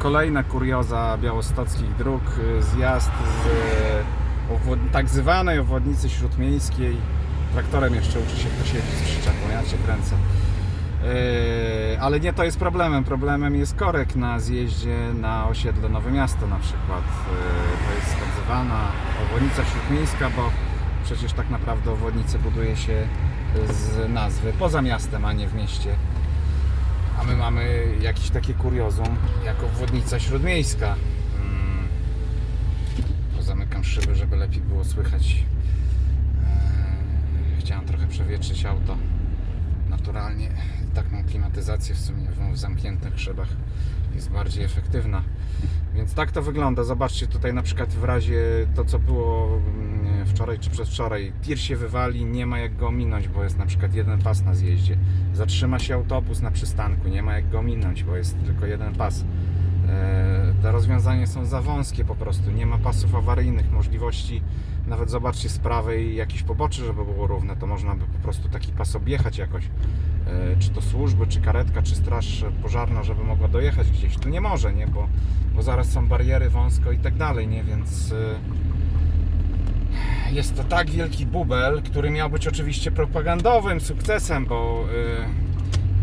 kolejna kurioza białostockich dróg. y, Zjazd z y, tak zwanej obwodnicy śródmiejskiej. Traktorem jeszcze uczy się kto siedzi z przyczepą, ja cię kręcę. Yy, ale nie to jest problemem. Problemem jest korek na zjeździe na osiedle Nowe Miasto na przykład. To jest tak zwana obwodnica śródmiejska, bo przecież tak naprawdę obwodnicę buduje się z nazwy poza miastem, a nie w mieście. A my mamy jakieś takie kuriozum jak obwodnica śródmiejska. Mm. Pozamykam szyby, żeby lepiej było słychać. Eee, Chciałem trochę przewietrzyć auto. Naturalnie tak mam klimatyzację w sumie w- w zamkniętych szybach jest bardziej efektywna. Więc tak to wygląda. Zobaczcie tutaj na przykład w razie to co było mm, wczoraj czy przedwczoraj. Tir się wywali, nie ma jak go ominąć, bo jest na przykład jeden pas na zjeździe. Zatrzyma się autobus na przystanku, nie ma jak go ominąć, bo jest tylko jeden pas. E, Te rozwiązania są za wąskie po prostu, nie ma pasów awaryjnych, możliwości nawet zobaczcie z prawej jakieś pobocze, żeby było równe, to można by po prostu taki pas objechać jakoś. E, Czy to służby, czy karetka, czy straż pożarna, żeby mogła dojechać gdzieś. Tu nie może, nie? Bo, bo zaraz są bariery wąsko i tak dalej, nie? Więc e, jest to tak wielki bubel, który miał być oczywiście propagandowym sukcesem, bo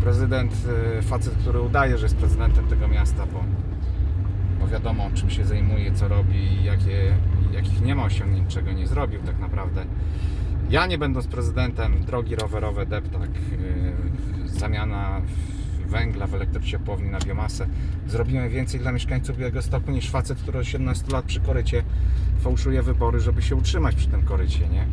e, prezydent, e, facet, który udaje, że jest prezydentem tego miasta, bo bo wiadomo czym się zajmuje, co robi jakie, jakich nie ma osiągnięć, czego nie zrobił tak naprawdę. Ja nie będąc prezydentem, drogi rowerowe, deptak, yy, zamiana w- węgla w elektrociepłowni na biomasę. Zrobiłem więcej dla mieszkańców Białegostoku niż facet, który od 17 lat przy korycie fałszuje wybory, żeby się utrzymać przy tym korycie, nie?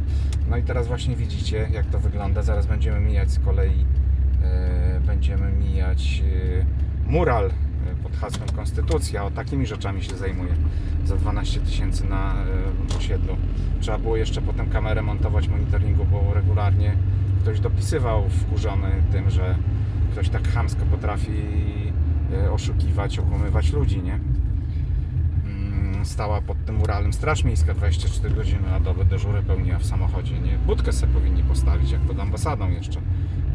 No i teraz właśnie widzicie, jak to wygląda. Zaraz będziemy mijać z kolei, yy, będziemy mijać yy, mural yy, pod hasłem Konstytucja. O takimi rzeczami się zajmuję. Za 12 tysięcy na yy, osiedlu. Trzeba było jeszcze potem kamerę montować monitoringu, bo regularnie ktoś dopisywał wkurzony tym, że ktoś tak chamsko potrafi yy, oszukiwać, okłamywać ludzi, nie? Mm, Stała pod tym muralem Straż Miejska 24 godziny na dobę dyżury pełniła w samochodzie, nie? Budkę sobie powinni postawić, jak pod ambasadą jeszcze,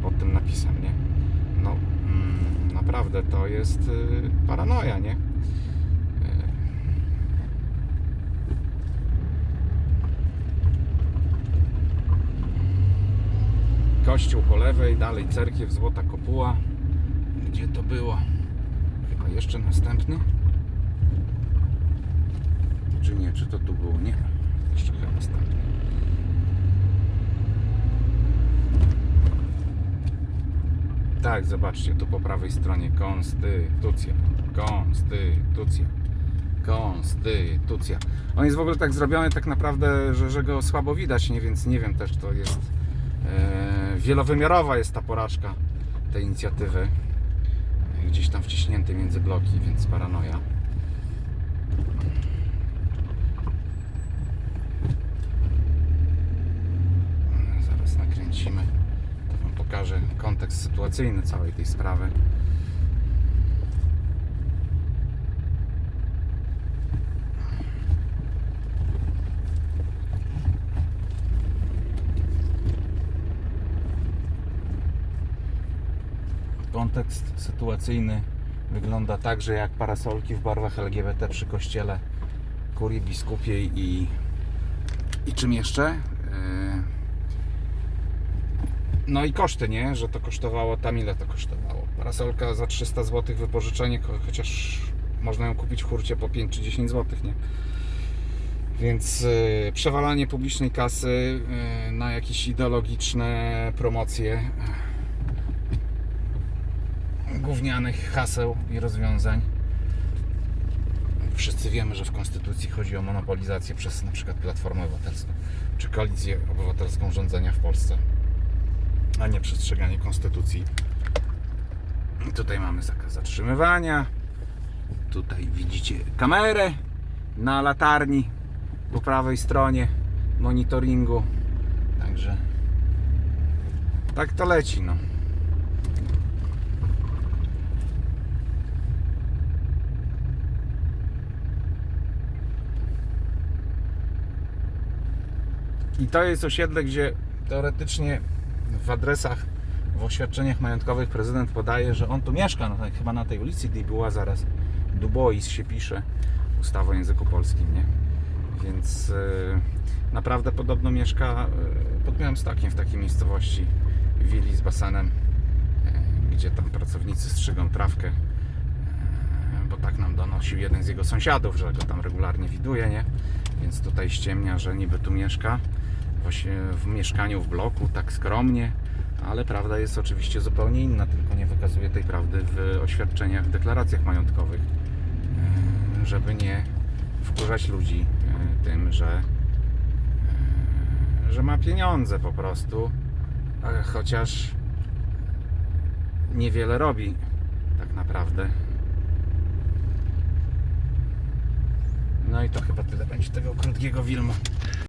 pod tym napisem, nie? No, mm, naprawdę to jest y, paranoja, nie? Y, Kościół po lewej, dalej cerkiew, Złota Kopuła. Gdzie to było? Chyba jeszcze następny? Czy nie? Czy to tu było? Nie. Jeszcze chyba następny. Tak, zobaczcie, tu po prawej stronie Konstytucja. Konstytucja. Konstytucja. On jest w ogóle tak zrobiony tak naprawdę, że, że go słabo widać, nie? więc nie wiem też, to jest wielowymiarowa jest ta porażka tej inicjatywy. Gdzieś tam wciśnięty między bloki, więc paranoja. Zaraz nakręcimy. To Wam pokażę kontekst sytuacyjny całej tej sprawy. Kontekst sytuacyjny wygląda tak, że jak parasolki w barwach LGBT przy kościele kurii biskupiej i, i czym jeszcze? Yy, no i koszty, nie? Że to kosztowało, tam ile to kosztowało? Parasolka za 300 zł wypożyczenie, chociaż można ją kupić w hurcie po 5 czy 10 zł, nie? Więc y, przewalanie publicznej kasy y, na jakieś ideologiczne promocje gównianych haseł i rozwiązań. Wszyscy wiemy, że w Konstytucji chodzi o monopolizację przez na przykład Platformę Obywatelską czy Koalicję Obywatelską rządzenia w Polsce a nie przestrzeganie konstytucji. I Tutaj mamy zakaz zatrzymywania. Tutaj widzicie kamerę na latarni po prawej stronie monitoringu. Także tak to leci, no. I to jest osiedle, gdzie teoretycznie w adresach, w oświadczeniach majątkowych prezydent podaje, że on tu mieszka, no, tak, chyba na tej ulicy, gdzie była zaraz Dubois się pisze, ustawa o języku polskim, nie? Więc e, naprawdę podobno mieszka e, pod Białymstokiem w takiej miejscowości, willi z basenem, e, gdzie tam pracownicy strzygą trawkę, e, bo tak nam donosił jeden z jego sąsiadów, że go tam regularnie widuje, nie? Więc tutaj ściemnia, że niby tu mieszka, właśnie w mieszkaniu w bloku, tak skromnie, ale prawda jest oczywiście zupełnie inna, tylko nie wykazuje tej prawdy w oświadczeniach, w deklaracjach majątkowych, e, żeby nie wkurzać ludzi e, tym, że, e, że ma pieniądze po prostu, chociaż niewiele robi tak naprawdę. No i to chyba tyle będzie tego krótkiego filmu.